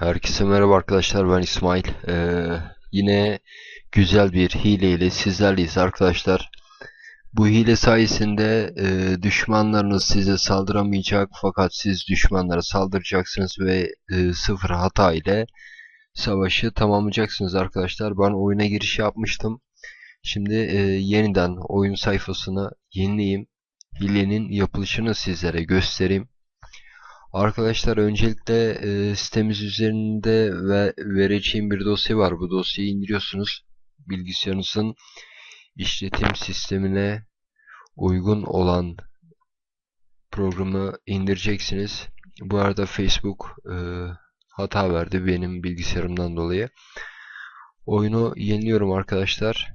Herkese merhaba arkadaşlar ben İsmail. Ee, yine güzel bir hile ile sizlerleyiz arkadaşlar. Bu hile sayesinde e, düşmanlarınız size saldıramayacak fakat siz düşmanlara saldıracaksınız ve e, sıfır hata ile savaşı tamamlayacaksınız arkadaşlar. Ben oyuna giriş yapmıştım. Şimdi e, yeniden oyun sayfasını yenileyim. Hilenin yapılışını sizlere göstereyim. Arkadaşlar öncelikle e, sitemiz üzerinde ve vereceğim bir dosya var. Bu dosyayı indiriyorsunuz. Bilgisayarınızın işletim sistemine uygun olan programı indireceksiniz. Bu arada Facebook e, hata verdi benim bilgisayarımdan dolayı. Oyunu yeniliyorum arkadaşlar.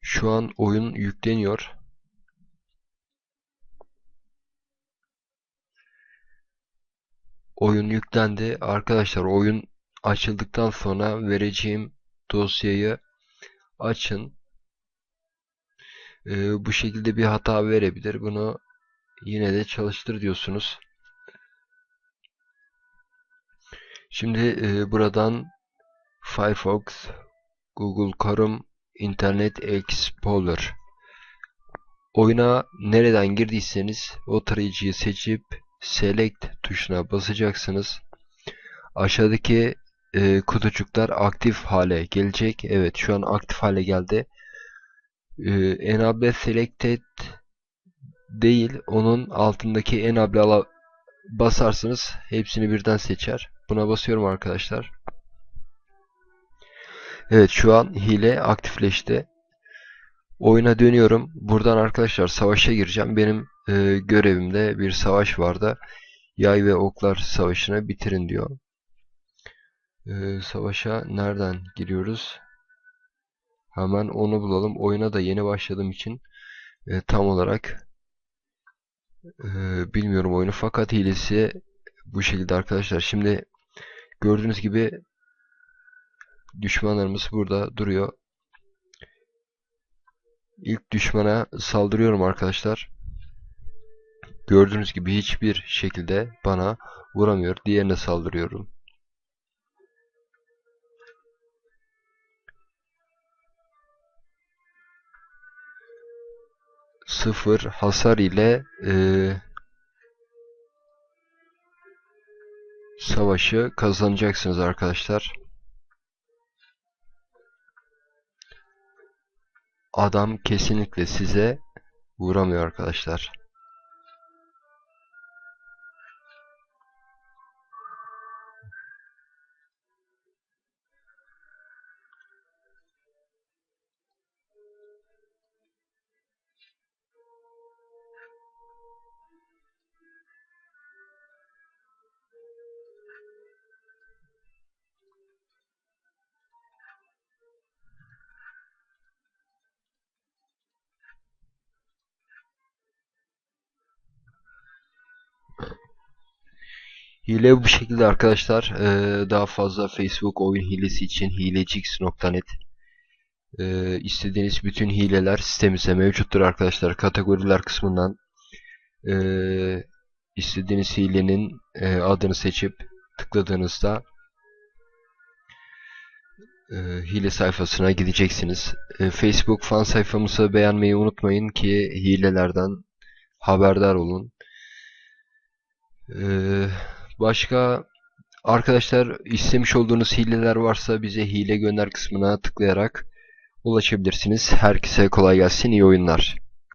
Şu an oyun yükleniyor. Oyun yüklendi. Arkadaşlar oyun açıldıktan sonra vereceğim dosyayı açın. Ee, bu şekilde bir hata verebilir. Bunu yine de çalıştır diyorsunuz. Şimdi e, buradan Firefox, Google Chrome, Internet Explorer oyuna nereden girdiyseniz o tarayıcıyı seçip Select tuşuna basacaksınız. Aşağıdaki e, kutucuklar aktif hale gelecek. Evet şu an aktif hale geldi. E, Enable Selected değil onun altındaki Enable basarsınız hepsini birden seçer. Buna basıyorum arkadaşlar. Evet şu an hile aktifleşti. Oyuna dönüyorum. Buradan arkadaşlar savaşa gireceğim. Benim e, görevimde bir savaş vardı. Yay ve oklar savaşını bitirin diyor. E, savaşa nereden giriyoruz? Hemen onu bulalım. Oyuna da yeni başladığım için e, tam olarak e, bilmiyorum oyunu. Fakat hilesi bu şekilde arkadaşlar. Şimdi gördüğünüz gibi düşmanlarımız burada duruyor. İlk düşmana saldırıyorum arkadaşlar. Gördüğünüz gibi hiçbir şekilde bana vuramıyor. Diğerine saldırıyorum. Sıfır hasar ile e, savaşı kazanacaksınız arkadaşlar. Adam kesinlikle size vuramıyor arkadaşlar. Hile bu şekilde arkadaşlar. Ee, daha fazla Facebook oyun hilesi için hilecix.net ee, istediğiniz bütün hileler sitemizde mevcuttur arkadaşlar. Kategoriler kısmından ee, istediğiniz hilenin e, adını seçip tıkladığınızda e, hile sayfasına gideceksiniz. E, Facebook fan sayfamızı beğenmeyi unutmayın ki hilelerden haberdar olun. Eee Başka arkadaşlar istemiş olduğunuz hileler varsa bize hile gönder kısmına tıklayarak ulaşabilirsiniz. Herkese kolay gelsin, iyi oyunlar.